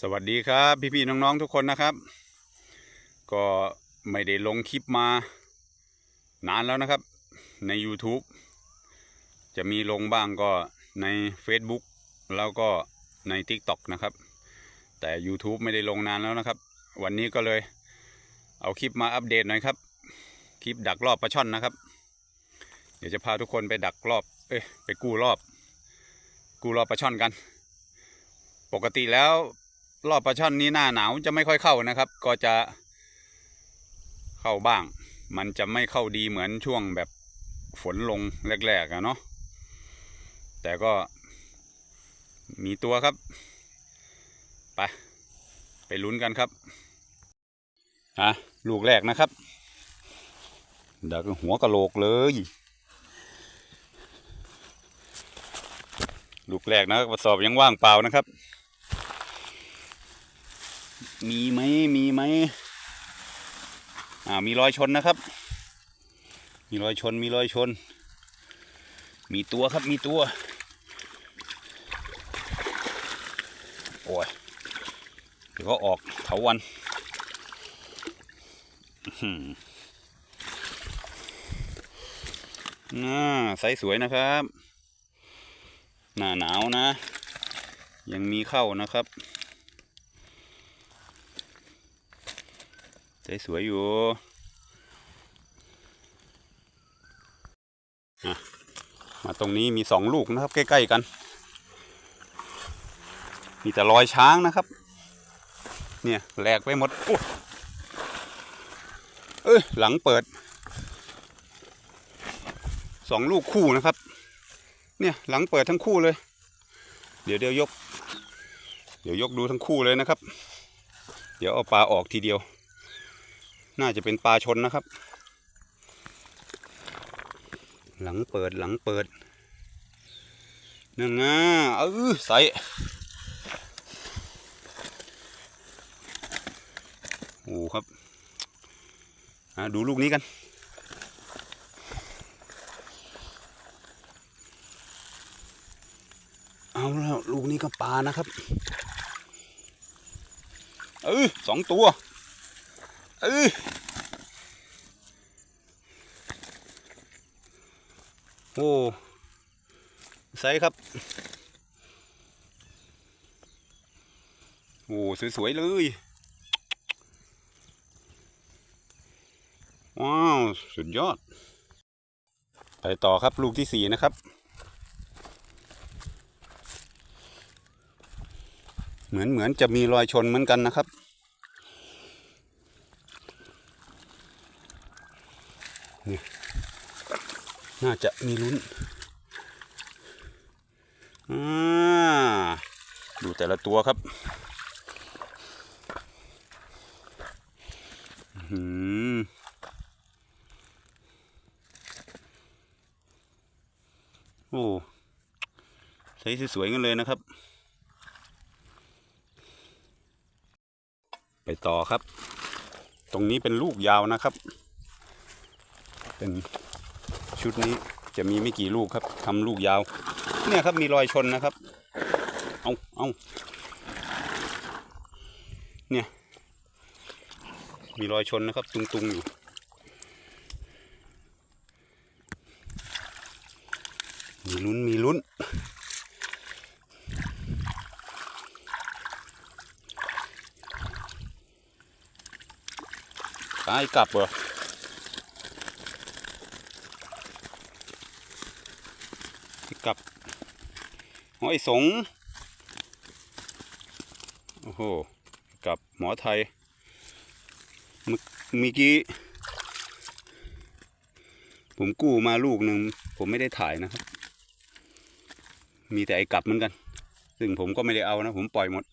สวัสดีครับ พี่ๆน้องๆทุกคนนะครับ ก็ไม่ได้ลงคลิปมานานแล้วนะครับ ใน YouTube จะมีลงบ้างก็ใน Facebook แล้วก็ใน TikTok นะครับ แต่ YouTube ไม่ได้ลงนานแล้วนะครับ วันนี้ก็เลยเอาคลิปมาอัปเดตหน่อยครับ คลิปดักรอบปลาช่อนนะครับ เดี๋ยวจะพาทุกคนไปดักรอบ เอ้ยไปกู้รอบ กู้รอบปลาช่อนกัน ปกติแล้ว รอบปลาช่อนนี้หน้าหนาวจะไม่ค่อยเข้านะครับ ก็จะเข้าบ้าง มันจะไม่เข้าดีเหมือนช่วงแบบฝนลงแรกๆอะเนาะแต่ก็มีตัวครับ ไป ไปลุ้นกันครับอะลูกแรกนะครับเดี๋ยวหัวกะโหลกเลย ลูกแรกนะครับกระสอบยังว่างเปล่านะครับ มีไหมมีไหมอ่ามีรอยชนนะครับ มีรอยชนมีรอยชน มีตัวครับมีตัว โอ้ยเดี๋ยวก็ออกเถาวันอื้อหือน่าไซส์สวยนะครับ หน้าหนาวนะ ยังมีเข้านะครับ สวยๆอยู่มาตรงนี้มีสองลูกนะครับ ใกล้ ๆ กัน มีแต่รอยช้างนะครับ เนี่ยแหลกไปหมดอเอ้ยหลังเปิดสองลูกคู่นะครับ เนี่ยหลังเปิดทั้งคู่เลย เดี๋ยวเดี๋ยวยก เดี๋ยวยกดูทั้งคู่เลยนะครับ เดี๋ยวเอาปลาออกทีเดียว น่าจะเป็นปลาชนนะครับ หลังเปิดหลังเปิดนั่นไงเออใสโอ้ครับดูลูกนี้กัน เอาแล้วลูกนี้ก็ปลานะครับ เออสองตัว เออโอ้ใส่ครับ โอ้สวย ๆ เลย ว้าว สุดยอด ไปต่อครับลูกที่สี่นะครับ เหมือนเหมือนจะมีรอยชนเหมือนกันนะครับ น่าจะมีลุ้นอดูแต่ละตัวครับอือหือโอ้ใช้สวยๆกันเลยนะครับ ไปต่อครับ ตรงนี้เป็นลูกยาวนะครับ เป็น ชุดนี้จะมีไม่กี่ลูกครับทำลูกยาว เนี่ยครับมีรอยชนนะครับ เอาเอาเนี่ย มีรอยชนนะครับ ตุงๆอยู่มีลุ้นมีลุ้น ตายกลับเหรอ กลับ หอยสง โอ้โห กับหมอไทย เมื่อกี้ ผมกู้มาลูกหนึ่ง ผมไม่ได้ถ่ายนะครับ มีแต่ไอ้กลับเหมือนกัน ซึ่งผมก็ไม่ได้เอานะ ผมปล่อยหมด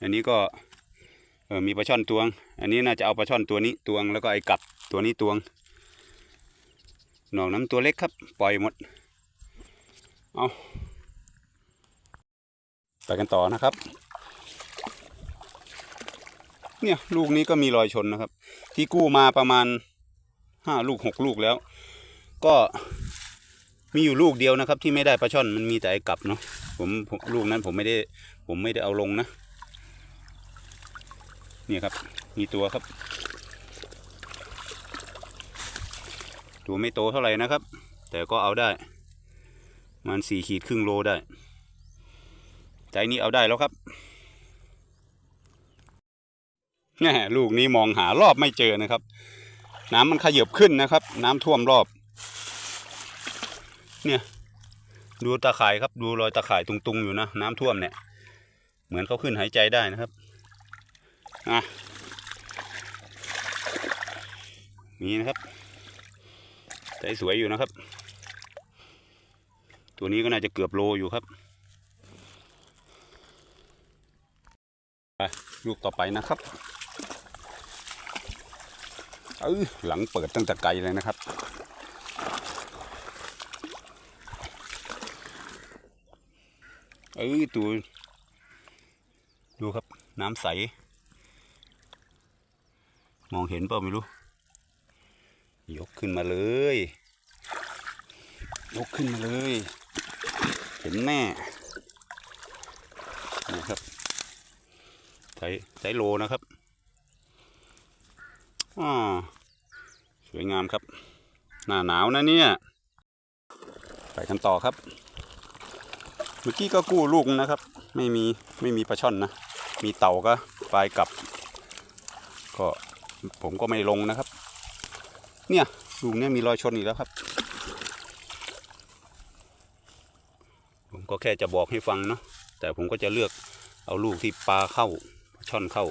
อันนี้ก็มีปลาช่อนตวง อันนี้น่าจะเอาปลาช่อนตัวนี้ตวง แล้วก็ไอ้กลับตัวนี้ตวง หนอกน้ำตัวเล็กครับ ปล่อยหมด เอาไปกันต่อนะครับ เนี่ยลูกนี้ก็มีรอยชนนะครับ ที่กู้มาประมาณห้าลูกหกลูกแล้ว ก็มีอยู่ลูกเดียวนะครับ ที่ไม่ได้ปลาช่อนมันมีแต่ไอ้กลับเนาะผมผมลูกนั้นผมไม่ได้ ผมไม่ได้เอาลงนะเนี่ยครับ มีตัวครับ ตัวไม่โตเท่าไหร่นะครับ แต่ก็เอาได้ มันสี่ขีดครึ่งโลได้ใจนี้เอาได้แล้วครับแหม่ลูกนี้มองหารอบไม่เจอนะครับ น้ำมันขยับขึ้นนะครับ น้ำท่วมรอบ เนี่ย ดูตาข่ายครับดูรอยตาข่ายตุงๆอยู่นะน้ำท่วมเนี่ย เหมือนเขาขึ้นหายใจได้นะครับอะนี่นะครับใจสวยอยู่นะครับ ตัวนี้ก็น่าจะเกือบโลอยู่ครับไปลูกต่อไปนะครับเออหลังเปิดตั้งแต่ไกลเลยนะครับ เออตัวดูครับน้ำใส มองเห็นเปล่าไม่รู้ ยกขึ้นมาเลย ยกขึ้นมาเลย เห็นแน่นี่ครับใช้ใช้โลนะครับอ่าสวยงามครับ หน้าหนาวนะเนี่ย ไปกันต่อครับ เมื่อกี้ก็กู้ลูกนะครับ ไม่มีไม่มีปลาช่อนนะ มีเต่าก็ปลายกลับ ก็ผมก็ไม่ลงนะครับ เนี่ยลูกเนี้ยมีรอยชนอีกแล้วครับ ผม ก็แค่จะบอกให้ฟังเนาะแต่ผมก็จะเลือกเอาลูกที่ปลาเข้าช่อนเข้า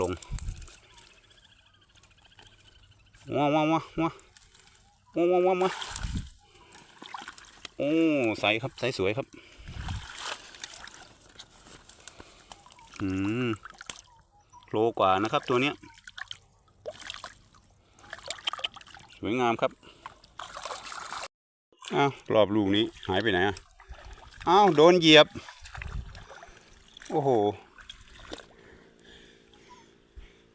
ลงว้าวว้าวว้าวว้าวว้าวว้าวว้าโอ้ใสครับใสสวยครับอืมโลกว่านะครับตัวเนี้ยสวยงามครับอ้าวรอบลูกนี้หายไปไหนอะ อ้าวโดนเหยียบ โอ้โห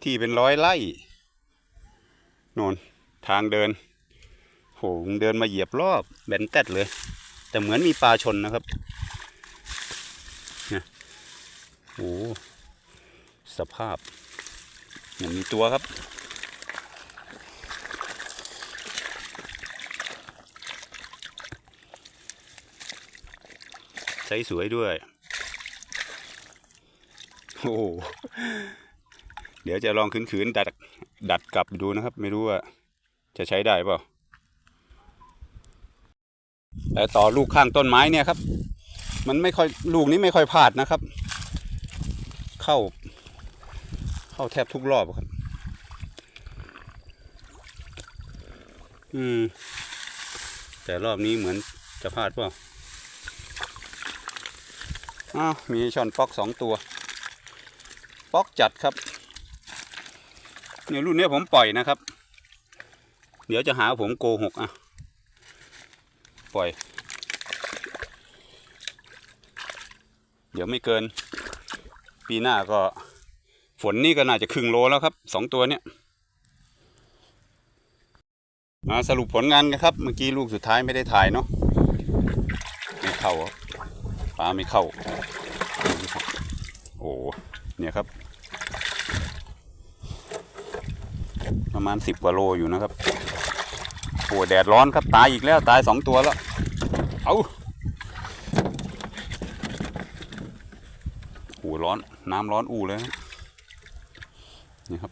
ที่เป็นร้อยไร่โนนทางเดินโหเดินมาเหยียบรอบแบนแตดเลย แต่เหมือนมีปลาชนนะครับนี่โอ้สภาพเหมือนมีตัวครับ ใช้สวยด้วย โอ้โหเดี๋ยวจะลองขืนๆดัดดัดกลับดูนะครับ ไม่รู้ว่าจะใช้ได้เปล่าแต่ต่อลูกข้างต้นไม้เนี่ยครับ มันไม่ค่อยลูกนี้ไม่ค่อยพลาดนะครับ เข้า เข้าแทบทุกรอบครับ อืม แต่รอบนี้เหมือนจะพลาดเปล่า อ้าวมีช่อนป๊อกสองตัว ป๊อกจัดครับเนี่ยรุ่นนี้ผมปล่อยนะครับ เดี๋ยวจะหาว่าผมโกหกอะ ปล่อย เดี๋ยวไม่เกิน ปีหน้าก็ฝนนี่ก็น่าจะครึ่งโลแล้วครับสองตัวเนี้ยมาสรุปผลงานกันครับ เมื่อกี้ลูกสุดท้ายไม่ได้ถ่ายเนาะไม่เข้าครับ ปลาไม่เข้า โอ้เนี่ยครับ ประมาณสิบกว่าโลอยู่นะครับโอ้แดดร้อนครับตายอีกแล้วตายสองตัวแล้ว เอาโอ้ร้อนน้ำร้อนอู้เลยนี่ครับ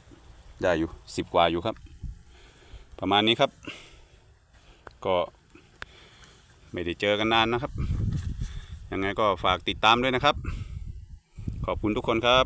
ได้อยู่สิบกว่าอยู่ครับ ประมาณนี้ครับ ก็ไม่ได้เจอกันนานนะครับ ยังไงก็ฝากติดตามด้วยนะครับ ขอบคุณทุกคนครับ